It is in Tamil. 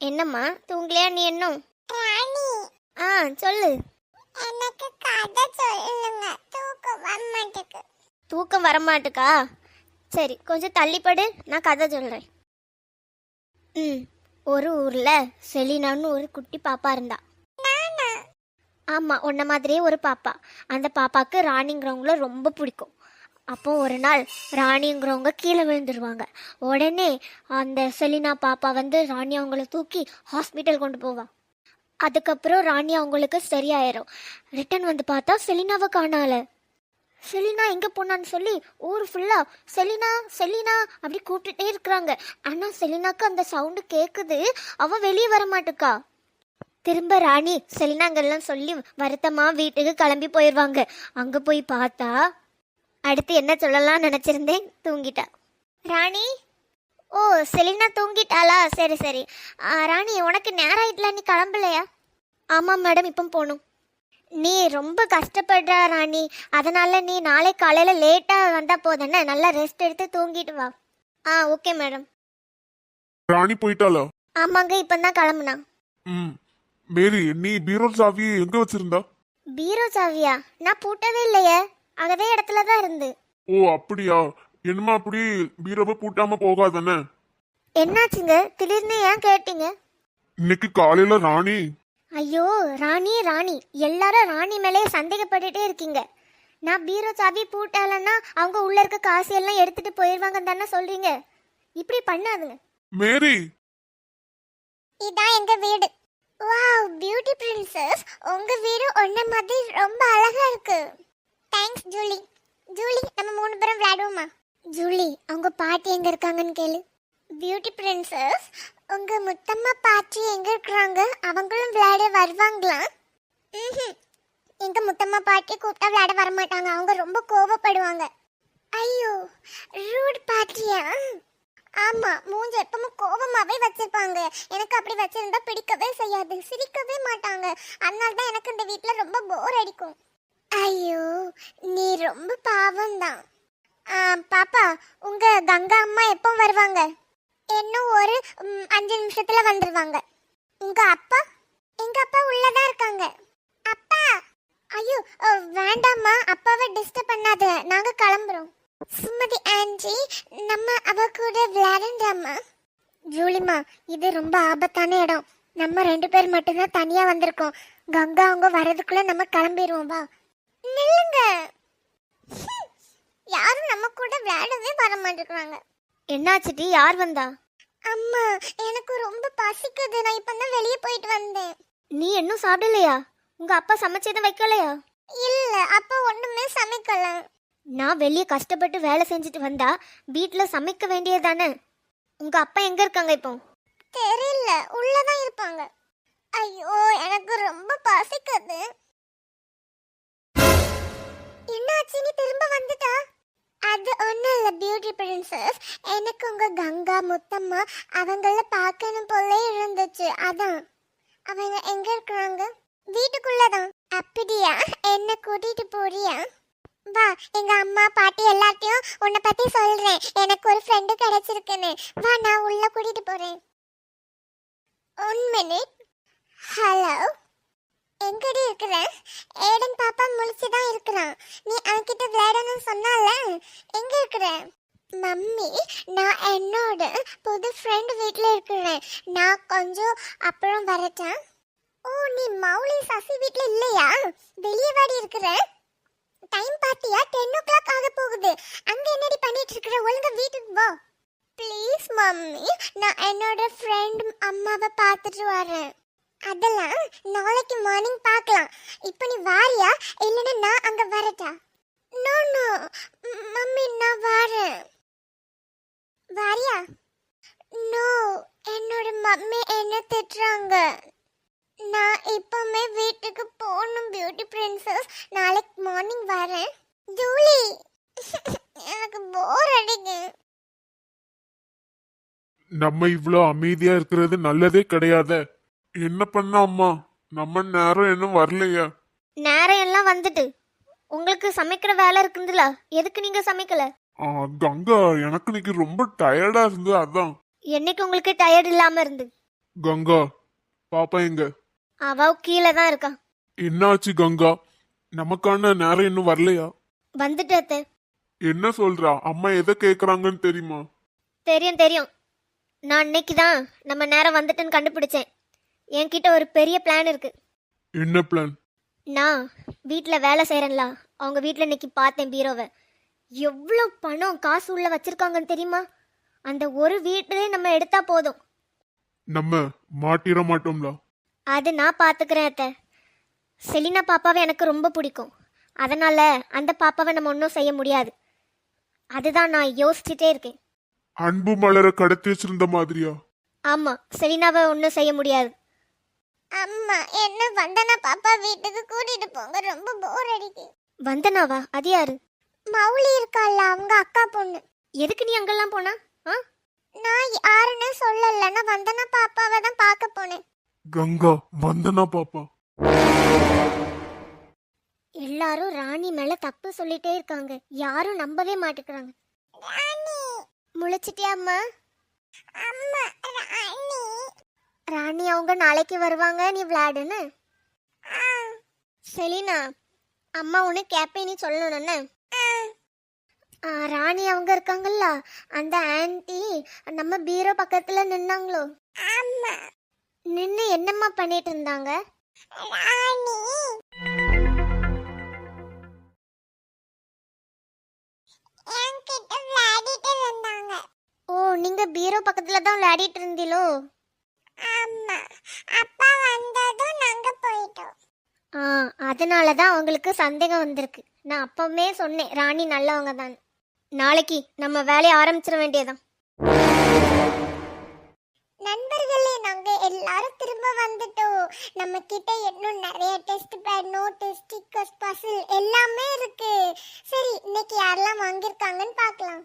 என்னம்மா? தூங்கலையா? நீ இன்னும் ராணி ஆ சொல்லு. எனக்கு கதை சொல்லுங்க. தூக்கம் வர மாட்டேங்குது தூக்கம் வரமாட்டுக்கா சரி கொஞ்சம் தள்ளிப்படு. நான் கதை சொல்கிறேன் ம் ஒரு ஊரில் செலினான்னு ஒரு குட்டி பாப்பா இருந்தா. நானா? ஆமாம் உன்ன மாதிரியே ஒரு பாப்பா. அந்த பாப்பாவுக்கு ராணிங்கிறவங்கள ரொம்ப பிடிக்கும். அப்போ ஒரு நாள் ராணிங்கிறவங்க கீழே விழுந்துருவாங்க. உடனே அந்த செலினா பாப்பா வந்து ராணி அவங்கள தூக்கி ஹாஸ்பிட்டல் கொண்டு போவா. அதுக்கப்புறம் ராணி அவங்களுக்கு சரியாயிரும். ரிட்டன் வந்து பார்த்தா செலினாவை காணால. செலினா எங்கே போனான்னு சொல்லி ஊர் ஃபுல்லாக செலினா செலினா அப்படி கூப்பிட்டுட்டே இருக்கிறாங்க. ஆனால் செலினாக்கு அந்த சவுண்டு கேட்குது அவள் வெளியே வர மாட்டுக்கா. திரும்ப ராணி செலினாங்கெல்லாம் சொல்லி வருத்தமா வீட்டுக்கு கிளம்பி போயிடுவாங்க அங்கே போய் பார்த்தா அடுத்து என்ன சொல்லலாம் நினச்சிருந்தேன்? தூங்கிட்டா. ராணி? ஓ செலினா தூங்கிட்டாளா? சரி சரி. ராணி உனக்கு நேரம் ஆயிட்டல நீ கிளம்பலையா? ஆமாம் மேடம் இப்போ போகணும் நீ ரொம்ப கஷ்டப்படுற ராணி. அதனால நீ நாளை காலையில் லேட்டாக வந்தால் போதானே நல்லா ரெஸ்ட் எடுத்து தூங்கிட்டு வா. ஆ ஓகே மேடம். ராணி போயிட்டாளா? ஆமாங்க இப்போ தான் கிளம்புனா. ம். மேரி நீ பீரோ சாவி எங்க வச்சிருந்தா? பீரோ சாவியா நான் பூட்டவே இல்லையே. அதே இடத்துல தான் இருந்து. ஓ அப்படியா? என்னமா அப்படி பீரோவை பூட்டாம போகாதானே என்னாச்சுங்க? திடீர்னு ஏன் கேட்டீங்க? இன்னைக்கு காலையில ராணி. ஐயோ ராணி ராணி. எல்லாரும் ராணி மேலே சந்தேகப்பட்டுட்டே இருக்கீங்க. நான் பீரோ சாவி பூட்டாலன்னா அவங்க உள்ள இருக்க காசு எல்லாம் எடுத்துட்டு போயிடுவாங்க தானே சொல்றீங்க. இப்படி பண்ணாதுங்க. மேரி! இதான் எங்க வீடு. வாவ் பியூட்டி பிரின்சஸ் உங்க வீடு ஒன்ன மாதிரி ரொம்ப அழகா இருக்கு. தேங்க்ஸ் ஜூலி ஜூலி நம்ம மூணு பேரும் விளையாடுவோமா? ஜூலி அவங்க பாட்டி எங்க இருக்காங்கன்னு கேளு. பியூட்டி பிரின்சஸ் உங்க முத்தம்மா பாட்டி எங்க இருக்கிறாங்க? அவங்களும் விளையாட வருவாங்களா? ம்ஹும். எங்க முத்தம்மா பாட்டி கூப்பிட்டா விளையாட வர மாட்டாங்க அவங்க ரொம்ப கோவப்படுவாங்க. ஐயோ ரூட் பாட்டியா? ஆமா மூஞ்ச எப்பவும் கோபமாவே வச்சிருப்பாங்க. எனக்கு அப்படி வச்சிருந்தா பிடிக்கவே செய்யாது. சிரிக்கவே மாட்டாங்க. அதனால தான் எனக்கு இந்த வீட்டில் ரொம்ப போர் அடிக்கும். ஐயோ நீ ரொம்ப பாவம் தான் பாப்பா உங்க கங்கா அம்மா எப்போ வருவாங்க? இன்னும் ஒரு அஞ்சு நிமிஷத்துல வந்துருவாங்க. உங்க அப்பா? எங்க அப்பா உள்ளதா இருக்காங்க. அப்பா! ஐயோ வேண்டாம்மா அப்பாவை டிஸ்டர்ப் பண்ணாத. நாங்க கிளம்புறோம். சுமதி ஆன்ட்டி நம்ம அவ கூட விளையாடுறாமா ஜூலிமா இது ரொம்ப ஆபத்தான இடம். நம்ம ரெண்டு பேர் மட்டும்தான் தனியா வந்திருக்கோம். கங்கா அவங்க வர்றதுக்குள்ள நம்ம கிளம்பிடுவோம் வா. நில்லுங்க யாரும் நம்ம கூட விளையாடவே வர மாட்டேங்கிறாங்க. என்னாச்சுடி யார் வந்தா? அம்மா எனக்கு ரொம்ப பசிக்குது. நான் இப்பதான் வெளியே போயிட்டு வந்தேன். நீ இன்னும் சாப்பிடலையா? உங்க அப்பா சமைச்சதை வைக்கலையா? இல்ல அப்பா ஒண்ணுமே சமைக்கல. நான் வெளியே கஷ்டப்பட்டு வேலை செஞ்சுட்டு வந்தா வீட்டில் சமைக்க வேண்டியது தானே உங்க அப்பா எங்க இருக்காங்க இப்போ? தெரியல உள்ளதான் இருப்பாங்க. ஐயோ எனக்கு ரொம்ப பசிக்குது. என்னாச்சு நீ திரும்ப வந்துட்டா? அது ஒன்றும் இல்லை பியூட்டி பிரின்சஸ் எனக்கு உங்கள் கங்கா முத்தம்மா அவங்கள பார்க்கணும் போல இருந்துச்சு. அதான். அவங்க எங்கே இருக்கிறாங்க? வீட்டுக்குள்ளே தான் அப்படியா? என்னை கூட்டிகிட்டு போறியா? வா எங்க அம்மா பாட்டி எல்லாத்தையும் உன்னை பத்தி சொல்றேன். எனக்கு ஒரு ஃப்ரெண்டு கிடைச்சிருக்குன்னு. வா நான் உள்ள கூட்டிட்டு போறேன். ஒன் மினிட் ஹலோ எங்கடி இருக்கிற? ஏடன் பாப்பா முழிச்சுதான் இருக்கிறான். நீ அவன்கிட்ட விளையாடணும்னு சொன்னால எங்க இருக்கிற? மம்மி நான் என்னோட புது ஃப்ரெண்ட் வீட்டில் இருக்கிறேன். நான் கொஞ்சம் அப்புறம் வரட்டேன் ஓ நீ மௌலி சசி வீட்டில் இல்லையா? வெளியே வாடி இருக்கிற? டைம் பார்த்தியா டென் ஓ கிளாக் ஆக போகுது. அங்க என்னடி பண்ணிட்டு இருக்கிற? ஒழுங்கா வீட்டுக்கு வா ப்ளீஸ் மம்மி நான் என்னோட ஃப்ரெண்ட் அம்மாவை பார்த்துட்டு வரேன். அதெல்லாம் நாளைக்கு மார்னிங் பார்க்கலாம். இப்போ நீ வாரியா? இல்லைன்னா நான் அங்க வரட்டா? நோ நோ மம்மி நான் வாரேன். வாரியா? நோ என்னோட மம்மி என்ன திட்டுறாங்க? நான் இப்பவுமே வீட்டுக்கு போகணும் பியூட்டி பிரின்சஸ் நாளைக்கு மார்னிங் வரேன். ஜூலி! எனக்கு போர் அடிக்கு நம்ம இவ்வளோ அமைதியா இருக்கிறது நல்லதே கிடையாது. என்ன பண்ண அம்மா? நம்ம நேரம் இன்னும் வரலையா. நேரம் எல்லாம் வந்துட்டு. உங்களுக்கு சமைக்கிற வேலை இருக்குதுல எதுக்கு நீங்க சமைக்கல? ஆ, கங்கா எனக்கு இன்னைக்கு ரொம்ப டயர்டா இருந்து அதான். என்னைக்கு உங்களுக்கு டயர்ட் இல்லாம இருந்து? கங்கா பாப்பா எங்க? அவ கீழே தான் இருக்கா. என்னாச்சு கங்கா? நமக்கான நேரம் இன்னும் வரலையா? வந்துட்டு என்ன சொல்றா? அம்மா எதை கேக்குறாங்கன்னு தெரியுமா? தெரியும் தெரியும். நான் இன்னைக்கு தான் நம்ம நேரம் வந்துட்டுன்னு கண்டுபிடிச்சேன். என்கிட்ட ஒரு பெரிய பிளான் இருக்கு. என்ன பிளான் நான் வீட்டில் வேலை செய்கிறேன்ல அவங்க வீட்டில் இன்னைக்கு பார்த்தேன் பீரோவை. எவ்வளோ பணம் காசு உள்ள வச்சிருக்காங்கன்னு தெரியுமா? அந்த ஒரு வீட்டிலே நம்ம எடுத்தா போதும். நம்ம மாட்டிட மாட்டோம்ல. அது நான் பார்த்துக்கிறேன் அத்தை. செலினா பாப்பாவை எனக்கு ரொம்ப பிடிக்கும். அதனால அந்த பாப்பாவை நம்ம ஒன்றும் செய்ய முடியாது. அதுதான் நான் யோசிச்சுட்டே இருக்கேன். அன்பு மலர கடத்தி வச்சிருந்த மாதிரியா? ஆமாம் செலினாவை ஒன்றும் செய்ய முடியாது. அம்மா என்ன வந்தனா பாப்பா வீட்டுக்கு கூட்டிட்டு போங்க. ரொம்ப போர் அடிக்கு. வந்தனாவா? அது யாரு? மௌலி இருக்கால அவங்க அக்கா பொண்ணு. எதுக்கு நீ அங்கெல்லாம் போனா? ஆ? நான் யாருன்னு சொல்லல. நான் வந்தனா பாப்பாவை தான் பார்க்க போனேன். கங்கா வந்தனா பாப்பா. எல்லாரும் ராணி மேல தப்பு சொல்லிட்டே இருக்காங்க. யாரும் நம்பவே மாட்டேங்கிறாங்க. ராணி. முளைச்சிட்டியா அம்மா? அம்மா ராணி. ராணி அவங்க நாளைக்கு வருவாங்க நீ விளையாடுன்னு? செலினா அம்மா உன்னை கேப்பே நீ சொல்லணும்னு ராணி அவங்க இருக்காங்கல்ல அந்த ஆன்ட்டி நம்ம பீரோ பக்கத்துல நின்னாங்களோ? நின்று என்னம்மா பண்ணிட்டு இருந்தாங்க? ஓ நீங்க பீரோ பக்கத்துல தான் விளையாடிட்டு இருந்தீங்களோ ஆமா அப்பா வந்ததும் நாங்க போயிட்டோம். ஆ அதனால தான் அவங்களுக்கு சந்தேகம் வந்திருக்கு. நான் அப்பவுமே சொன்னேன் ராணி நல்லவங்க தான். நாளைக்கு நம்ம வேலையை ஆரம்பிச்சிட வேண்டியதான் நண்பர்களே நாங்க எல்லாரும் திரும்ப வந்துட்டோம். நம்ம கிட்ட இன்னும் நிறைய test pad note stickers puzzle எல்லாமே இருக்கு. சரி இன்னைக்கு யாரெல்லாம் வாங்கியிருக்காங்கன்னு பார்க்கலாம்.